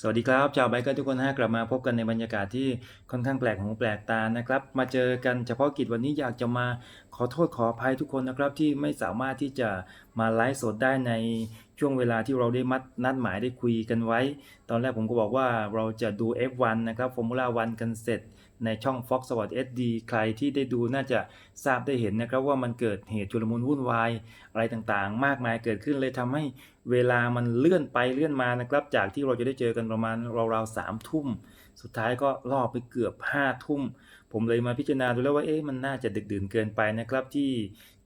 สวัสดีครับชาวไบเกอร์ทุกคนฮะกลับมาพบกันในบรรยากาศที่ค่อนข้างแปลกหูแปลกตานะครับ มาเจอกันเฉพาะกิจวันนี้อยากจะมาขอโทษขออภัยทุกคนนะครับที่ไม่สามารถที่จะ มาไลฟ์สดได้ในช่วงเวลาที่เราได้มัดนัดหมายได้คุยกันไว้ ตอนแรกผมก็บอกว่าเราจะดู F1 นะครับ Formula 1 กันเสร็จในช่อง Fox Sport SD ใครที่ได้ดูน่าจะทราบได้เห็นนะครับว่ามันเกิดเหตุชุลมุนวุ่นวาย อะไรต่างๆ มากมายเกิดขึ้นเลยทำให้เวลามันเลื่อนไปเลื่อนมานะครับ จากที่เราจะได้เจอกันประมาณราวๆสามทุ่ม สุดท้ายก็ล่อไปเกือบห้าทุ่ม ผมเลยมาพิจารณาดูแล้วว่าเอ๊ะมันน่าจะดึกดื่นเกินไปนะครับ ที่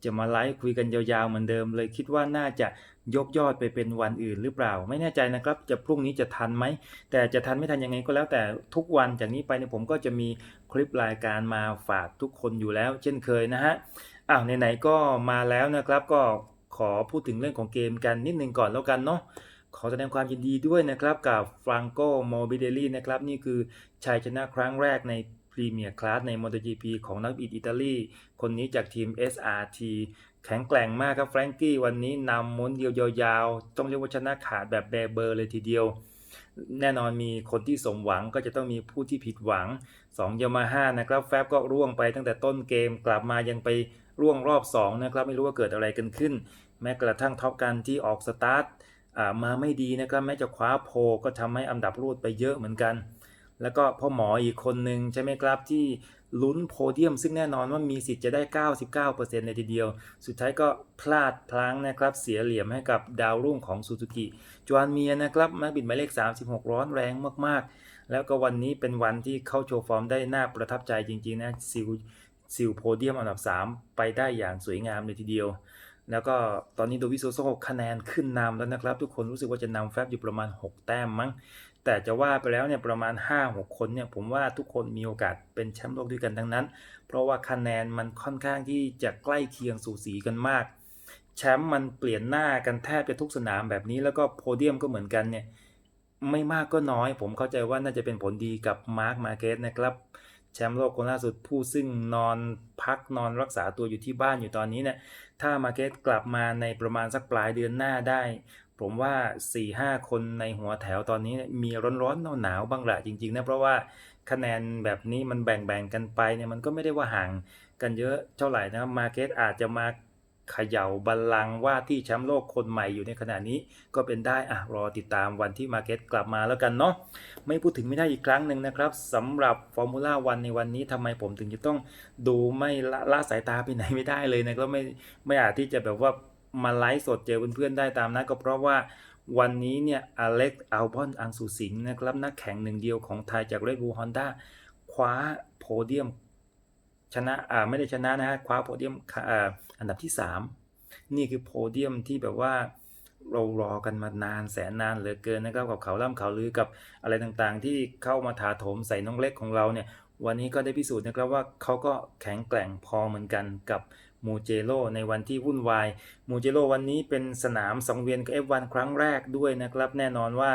จะมาไลฟ์คุยกันยาวๆเหมือนเดิม เลยคิดว่าน่าจะยกยอดไปเป็นวันอื่นหรือเปล่า ไม่แน่ใจนะครับ จะพรุ่งนี้จะทันไหม แต่จะทันไม่ทันยังไงก็แล้วแต่ทุกวันจากนี้ไปเนี่ยผมก็จะมีคลิปรายการมาฝากทุกคนอยู่แล้ว เช่นเคยนะฮะอ้าวไหนๆก็มาแล้วนะครับก็ขอพูดถึงเรื่องของเกมกันนิดนึงก่อนแล้วกันเนาะ ขอแสดงความยินดีด้วยนะครับกับฟรังโกโมบิเดลีนะครับนี่คือชัยชนะครั้งแรกในพรีเมียร์คลาสใน MotoGP ของนักบิดอิตาลีคนนี้จากทีม SRT แข็งแกร่งมากครับแฟรงกี้วันนี้นำม้วนเดียวยาวๆ ต้องเรียกว่าชนะขาดแบบแบเบอร์เลยทีเดียว แน่นอนมีคนที่สมหวังก็จะต้องมีผู้ที่ผิดหวัง2ยามาฮ่านะครับแฟบก็ร่วงไปตั้งแต่ต้นเกมกลับมายังไปร่วงรอบ 2 นะครับ ไม่รู้ว่าเกิดอะไรกันขึ้น แม้กระทั่งท็อปกันที่ออกสตาร์ท มาไม่ดีนะครับแม้จะคว้าโพก็ทำให้อันดับรูดไปเยอะเหมือนกัน แล้วก็พ่อหมออีกคนหนึ่งใช่ไหมครับที่ลุ้นโพเดียม ซึ่งแน่นอนว่ามีสิทธิ์จะได้ 99%เลยทีเดียว สุดท้ายก็พลาดพลั้งนะครับ เสียเหลี่ยมให้กับดาวรุ่งของซูซูกิจวานเมียนะครับนักบิดหมายเลข 36 ร้อนแรงมากๆ แล้วก็วันนี้เป็นวันที่เข้าโชว์ฟอร์มได้น่าประทับใจจริงๆนะซิลซิลโพเดียมอันดับ 3 ไปได้อย่างสวยงามเลยทีเดียว แล้วก็ตอนนี้โดวิโซโซคะแนนขึ้นนำแล้วนะครับ ทุกคนรู้สึกว่าจะนำแฟบอยู่ประมาณ 6 แต้มมั้ง แต่จะว่าไปแล้วเนี่ยประมาณ 5-6 คนเนี่ยผมว่าทุกคนมีโอกาสเป็นแชมป์โลกด้วยกันทั้งนั้น เพราะว่าคะแนนมันค่อนข้างที่จะใกล้เคียงสูสีกันมาก แชมป์มันเปลี่ยนหน้ากันแทบจะทุกสนามแบบนี้แล้วก็โพเดียมก็เหมือนกันเนี่ยไม่มากก็น้อย ผมเข้าใจว่าน่าจะเป็นผลดีกับมาร์คมาเกสนะครับ ชมป์โลกคนล่าสุดผู้ซึ่งนอนพักนอนรักษาตัวอยู่ที่บ้านอยู่ตอนนี้เนี่ยถ้ามาเกตกลับมาในประมาณสักปลายเดือนหน้าได้ ผมว่า 4-5 คนในหัวแถวตอนนี้เนี่ยมีร้อนๆหนาวๆบ้างแหละจริงๆนะเพราะว่าคะแนนแบบนี้มันแบ่งๆกันไปเนี่ยมันก็ไม่ได้ว่าห่างกันเยอะเท่าไหร่นะมาเกตอาจจะมา เขย่าบัลลังว่าที่แชมป์โลกคนใหม่อยู่ในขณะนี้ก็เป็นได้อะรอติดตามวันที่มาเกสกลับมาแล้วกันเนาะไม่พูดถึงไม่ได้อีกครั้งหนึ่งนะครับสำหรับฟอร์มูล่าวันในวันนี้ทำไมผมถึงจะต้องดูไม่ละละสายตาไปไหนไม่ได้เลยนะก็ไม่ไม่อาจที่จะแบบว่ามาไลฟ์สดเจอเพื่อนๆได้ตามนั้นก็เพราะว่าวันนี้เนี่ยอเล็กอัลบอนอังสุสิงนะครับนักแข่งหนึ่งเดียวของไทยจาก Red Bull Honda คว้าโพเดียม ชนะอ่าไม่ได้ชนะนะฮะคว้าโพเดียมอ่าอันดับที่ 3 นี่คือโพเดียมที่แบบว่าเรารอกันมานานแสนนานเหลือเกินนะครับกับเขาล่ำเขาลือกับอะไรต่างๆ ที่เข้ามาถาโถมใส่น้องเล็กของเราเนี่ย วันนี้ก็ได้พิสูจน์นะครับว่าเขาก็แข็งแกร่งพอเหมือนกันกับมูเจโรในวันที่วุ่นวายมูเจโรวันนี้เป็นสนามสังเวียนกับ F1 ครั้งแรกด้วยนะครับ แน่นอนว่า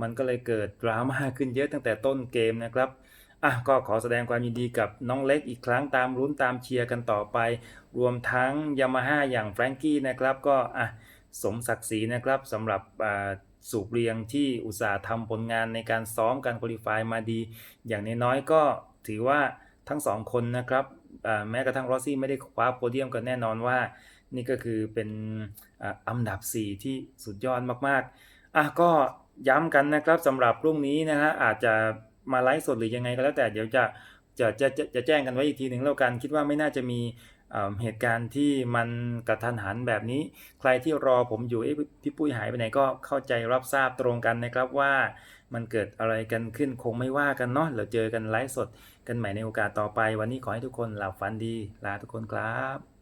มันก็เลยเกิดดราม่าขึ้นเยอะตั้งแต่ต้นเกมนะครับ อะก็ขอแสดงความยินดีกับน้องเล็กอีกครั้งตามรุ้นตามเชียร์กันต่อไป รวมทั้งยามาฮ่าอย่างแฟรงกี้นะครับก็อะสมศักดิ์ศรีนะครับสำหรับสูบเรียงที่อุตสาห์ทำผลงานในการซ้อมการคุริฟายมาดี อย่างน้อยๆก็ถือว่าทั้งสองคนนะครับแม้กระทั่งรอสซี่ไม่ได้คว้าโพเดียมก็แน่นอนว่า นี่ก็คือเป็นอันดับ 4 ที่สุดยอดมากๆอะก็ย้ำกันนะครับสำหรับพรุ่งนี้นะฮะอาจจะ มาไลฟ์สดหรือยังไงก็แล้วแต่เดี๋ยวจะจะจะจะจะแจ้งกันไว้อีกทีหนึ่งแล้วกัน คิดว่าไม่น่าจะมีเหตุการณ์ที่มันกระทันหันแบบนี้ ใครที่รอผมอยู่เอ๊ะพี่ปุ้ยหายไปไหนก็เข้าใจรับทราบตรงกันนะครับว่ามันเกิดอะไรกันขึ้นคงไม่ว่ากันเนาะเราเจอกันไลฟ์สดกันใหม่ในโอกาสต่อไป วันนี้ขอให้ทุกคนหลับฝันดี ลาทุกคนครับ